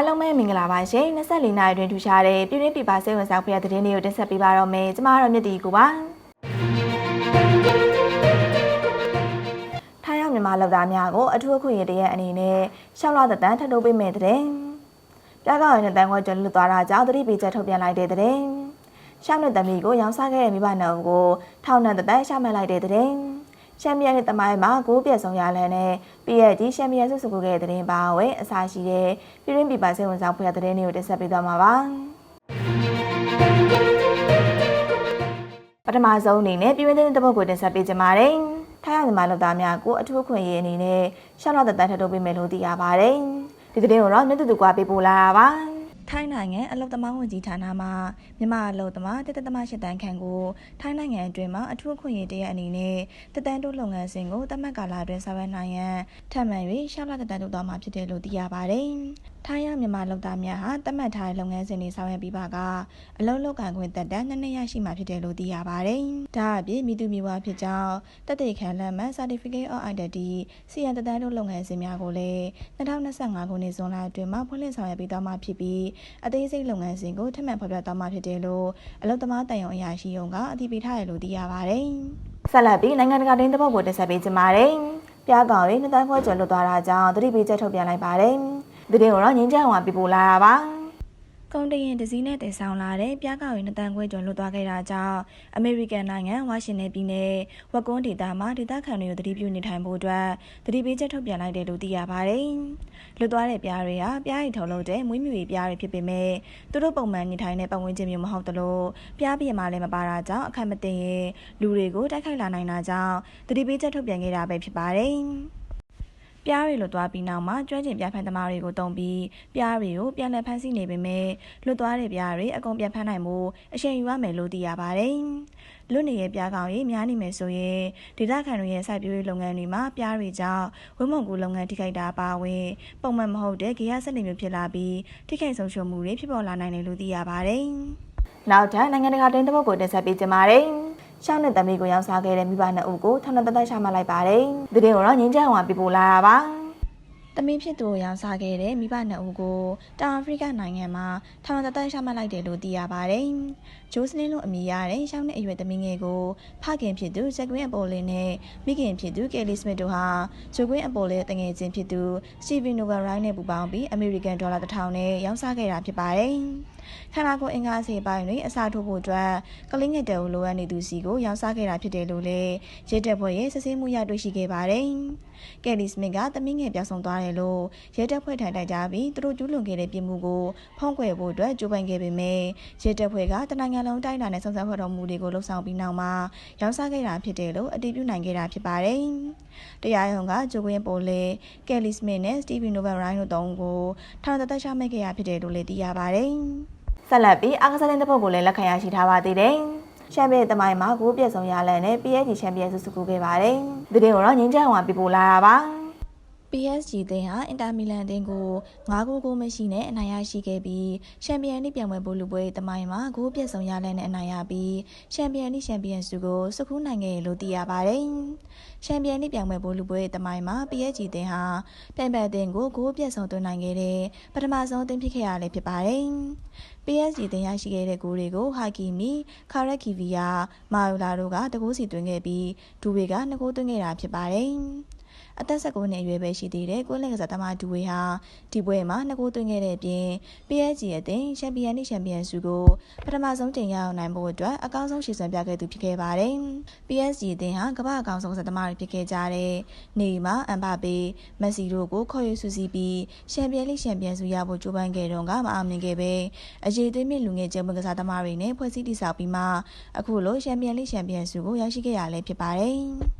အားလုံးပဲမင်္ဂလာပါရှင်24နိုင်တွင်ထူရှားတဲ့ပြည်တွင်းပြည်ပစိတ်ဝင်စားဖွယ်တဲ့သတင်းတွေကိုတင်ဆက်ပေးပါတော့မယ်ကျမတို့မြတ်တီကိုပါထိုင်းရောက်မြန်မာလောက်သားများကိုအထူးအခွင့်အရေးတရက်အနေနဲ့ရှောက်လာတဲ့တန်းထပ်တိုးပေးမယ်တဲ့ပြကောက်ရတဲ့တန်းခွဲကျွလွတ်သွားတာကြောင့်သတိပေးချက်ထုတ်ပြန်လိုက်တဲ့တဲ့ရှောက်တဲ့တမီကိုရောင်းစားခဲ့တဲ့မိဘနှုံကိုထောက်နဲ့တန်းရှာမှတ်လိုက်တဲ့တဲ့ ရှမ်းပြည်နယ်တမိုင်းမှာကိုးပြက်ဆုံးရလန်းနဲ့ပြည်ရဲ့ဒီရှမ်းပြည်စုစုကိုခဲ့တဲ့တဲ့ပါဝင်အစားရှိတဲ့ပြည်ရင်းပြည်ပစိတ်ဝင်စားဖွယ်တဲ့တဲ့တွေကိုတင်ဆက်ပေးသွားမှာပါပထမဆုံးအနေနဲ့ပြည်ရင်းတဲ့တပုတ်ကိုတင်ဆက်ပေးကြပါမယ်ထိုင်းရမြန်မာလူသားများကိုအထူးခွင့်ရေးအနေနဲ့ရှောက်လာတဲ့တန်းထပ်ထုတ်ပေးမယ်လို့သိရပါတယ်ဒီတဲ့ကိုတော့မြတ်တူတူကပေးပို့လာတာပါ ထိုင်းနိုင်ငံအလုတ်သမားဝန်ကြီးဌာနမှမြန်မာအလုတ်သမားတက်တက်သမားရှစ်တန်းခန့်ကိုထိုင်းနိုင်ငံအတွင်းမှာအထူးအခွင့်အရေးတရက်အနေနဲ့တက်တန်းတိုးလုပ်ငန်းစဉ်ကိုတတ်မှတ်ကာလအတွင်းဆောင်ရွက်နိုင်ရန်ထပ်မံ၍ရှောက်လာတက်တန်းတိုးသွားမှာဖြစ်တယ်လို့သိရပါတယ်။ ထိုင်းရမြန်မာလုပ်သားများဟာတတ်မှတ်ထားတဲ့လုပ်ငန်းစဉ်တွေဆောင်ရွက်ပြီးပါကအလုပ်လုပ်ကံခွင့်တက်တန်းနှစ်နှစ်ရရှိမှာဖြစ်တယ်လို့သိရပါတယ်။ဒါအပြင်မိသူမိဘဖြစ်ကြောင်းတက်တဲ့ခံလက်မှတ် Certificate of Identity စီယံတက်တန်းတိုးလုပ်ငန်းစဉ်များကိုလည်း2025ခုနှစ်ဇွန်လအတွင်းမှာဖွင့်လှစ်ဆောင်ရွက်ပေးသွားမှာဖြစ်ပြီးအသေးစိတ်လုပ်ငန်းစဉ်ကိုထပ်မံဖော်ပြသွားမှာဖြစ်တယ်လို့အလုပ်သမားတန်ယုံအရာရှိရုံကအတည်ပြုထားတယ်လို့သိရပါတယ်။ဆက်လက်ပြီးနိုင်ငံတကာတင်းသဘောကိုတင်ဆက်ပေးကြပါမယ်။ပြားကောင်ရေးနှစ်တန်းခွဲကျော်လွတ်သွားတာကြောင့်သတိပေးချက်ထုတ်ပြန်လိုက်ပါတယ်။ ဒီတင်ကိုတော့ငင်းချောင်းကပြပို့လာတာပါ။ကုန်တရင်ဒစည်းနဲ့တည်ဆောင်လာတဲ့ပြားကောက်ရီနှစ်တန်းခွဲကျော်လွတ်သွားခဲ့တာကြောင့်အမေရိကန်နိုင်ငံဝါရှင်တန်ပြည်နယ်ဝက်ကွန်းဒေသမှာဒေသခံတွေကိုတတိပြုနေထိုင်ဖို့အတွက်တတိပေးချက်ထုတ်ပြန်လိုက်တယ်လို့သိရပါတယ်။လွတ်သွားတဲ့ပြားတွေဟာပြားရီထုံလို့တဲ့မွေးမြူရေးပြားတွေဖြစ်ပေမဲ့သူတို့ပုံမှန်နေထိုင်တဲ့ပတ်ဝန်းကျင်မျိုးမဟုတ်တလို့ပြားပြင်းမှလည်းမပါတာကြောင့်အခက်မတင်ရင်လူတွေကိုတိုက်ခိုက်လာနိုင်တာကြောင့်တတိပေးချက်ထုတ်ပြန်ခဲ့တာပဲဖြစ်ပါတယ်။ ပြားရီလွတ်သွားပြီးနောက်မှာကျွမ်းကျင်ပြဖန်သမားတွေကိုတုံပြီးပြားရီကိုပြန်လည်ဖမ်းဆီးနေပေမဲ့လွတ်သွားတဲ့ပြားရီအကုန်ပြန်ဖမ်းနိုင်မှုအချိန်ယူရမယ်လို့သိရပါတယ်။လွတ်နေတဲ့ပြားကောင်ကြီးများနေမယ်ဆိုရင်ဒေသခံတွေရဲ့စိုက်ပျိုးရေးလုပ်ငန်းတွေမှာပြားရီကြောင့်ဝင်းမုံကူလုပ်ငန်းထိခိုက်တာပါဝင်ပုံမှန်မဟုတ်တဲ့ဂေယစနစ်မျိုးဖြစ်လာပြီးထိခိုက်ဆုံးရှုံးမှုတွေဖြစ်ပေါ်လာနိုင်တယ်လို့သိရပါတယ်။နောက်ထပ်နိုင်ငံတကာတင်းတပုတ်ကိုတင်ဆက်ပေးကြပါမယ်။ ရှောင်းတဲ့တမီကိုရောက်စားခဲ့တဲ့မိဘနှစ်ဦးကိုထောင်နဲ့တသက်ရှာမှလိုက်ပါတယ်။ဒီတင်ကိုတော့ငင်းချောင်းကပြပို့လာတာပါ။တမီဖြစ်သူကိုရောင်းစားခဲ့တဲ့မိဘနှစ်ဦးကိုတောင်အာဖရိကနိုင်ငံမှာထောင်နဲ့တသက်ရှာမှလိုက်တယ်လို့သိရပါတယ်။ ဂျိုးစလင်းလို့အမည်ရတဲ့ရှောင်းတဲ့အရွယ်သမီးငယ်ကိုဖခင်ဖြစ်သူဂျက်ကွင်းအပေါ်လင်းနဲ့မိခင်ဖြစ်သူကယ်လီစမစ်တို့ဟာဂျိုကွင်းအပေါ်လင်းတငယ်ချင်းဖြစ်သူစတီဗင်နိုဗာရိုင်းနဲ့ပူးပေါင်းပြီးအမေရိကန်ဒေါ်လာ1000နဲ့ရောင်းစားခဲ့တာဖြစ်ပါတယ်။ခန္ဓာကိုယ်အင်္ဂါအစိပ်ပိုင်းတွေအစာထိုးဖို့အတွက်ကလင်းငယ်တဲကိုလိုအပ်နေသူစီကိုရောင်းစားခဲ့တာဖြစ်တယ်လို့လည်းရဲတပ်ဖွဲ့ရဲ့စစ်ဆေးမှုရတွေ့ရှိခဲ့ပါတယ်။ကယ်လီစမစ်ကသမီးငယ်ပြောင်းဆုံးသွားတယ်လို့ရဲတပ်ဖွဲ့ထိုင်တိုက်ကြပြီးသူတို့ကျူးလွန်ခဲ့တဲ့ပြစ်မှုကိုဖုံးကွယ်ဖို့အတွက်ကြိုးပမ်းခဲ့ပေမဲ့ရဲတပ်ဖွဲ့ကတနင်္ဂနွေလုံးတိုင်းတာနဲ့စုံစမ်းဖော်ထုတ်မှုတွေကိုလှုပ်ဆောင်ပြီးနောက်မှာရောင်းစားခဲ့တာဖြစ်တယ်လို့အတည်ပြုနိုင်ခဲ့တာဖြစ်ပါတယ်။တရားရုံးကဂျိုကွင်းပိုလေကယ်လီစမစ်နဲ့စတီဗီနိုဗယ်ရိုင်းတို့တုံးကိုထောင်သက်သက်ချမှတ်ခဲ့ရဖြစ်တယ်လို့လည်းသိရပါတယ်။ဆက်လက်ပြီးအားကစားတဲ့ပုတ်ကိုလည်းလက်ခံရရှိထားပါသေးတယ်။ချန်ပီယံတမိုင်းမှာကိုပြည့်စုံရလန်နဲ့ PSG ချန်ပီယံဆုစုကူခဲ့ပါတယ်။ဒီတင်ကိုတော့ငင်းချောင်းကပြပို့လာတာပါ။ PSG သင်းဟာအင်တာမီလန်အသင်းကို9ဂိုးကိုမရှိနဲ့အနိုင်ရရှိခဲ့ပြီးချန်ပီယံလိပြန်ပွဲပိုလူပွဲတမိုင်းမှာဂိုးပြည့်စုံရလန်နဲ့အနိုင်ရပြီးချန်ပီယံလိချန်ပီယံဆုကိုစုခုနိုင်ခဲ့လို့သိရပါတယ်။ချန်ပီယံလိပြန်ပွဲပိုလူပွဲတမိုင်းမှာ PSG သင်းဟာပြိုင်ဘက်အသင်းကိုဂိုးပြည့်စုံသွင်းနိုင်ခဲ့တဲ့ပထမဆုံးအသင်းဖြစ်ခဲ့ရလည်းဖြစ်ပါတယ်။ PSG တင်ရရှိခဲ့တဲ့ဂိုးတွေကိုဟာကီမီခါရက်ခီဗီယာမာယိုလာတို့ကတကိုးစီသွင်းခဲ့ပြီးဒူဝေကနှစ်ကိုးသွင်းခဲ့တာဖြစ်ပါတယ်။ အသက်19နှစ်အရွယ်ပဲရှိသေးတဲ့ကိုလင်ကစားသမားဒူဝေဟာဒီပွဲမှာနှစ်ကိုးသွင်းခဲ့တဲ့အပြင် PSG အသင်းချန်ပီယံနှင့်ချန်ပီယံဆုကိုပထမဆုံးတင်ရအောင်နိုင်ဖို့အတွက်အကောင်းဆုံးရှေ့ဆွဲပြခဲ့သူဖြစ်ခဲ့ပါတယ်။ PSG အသင်းဟာကမ္ဘာအကောင်းဆုံးကစားသမားတွေဖြစ်ခဲ့ကြတဲ့နေမာအမ်ဘာပေမက်ဆီတို့ကိုခေါ်ယူဆူစီပြီးချန်ပီယံလိချန်ပီယံဆုရဖို့ကြိုးပမ်းခဲ့တော့ကမအောင်မြင်ခဲ့ပဲအရေးသွေးမြင့်လူငယ်ကျဲမကစားသမားတွေနဲ့ဖွဲ့စည်းတည်ဆောက်ပြီးမှအခုလိုချန်ပီယံလိချန်ပီယံဆုကိုရရှိခဲ့ရလဲဖြစ်ပါတယ်။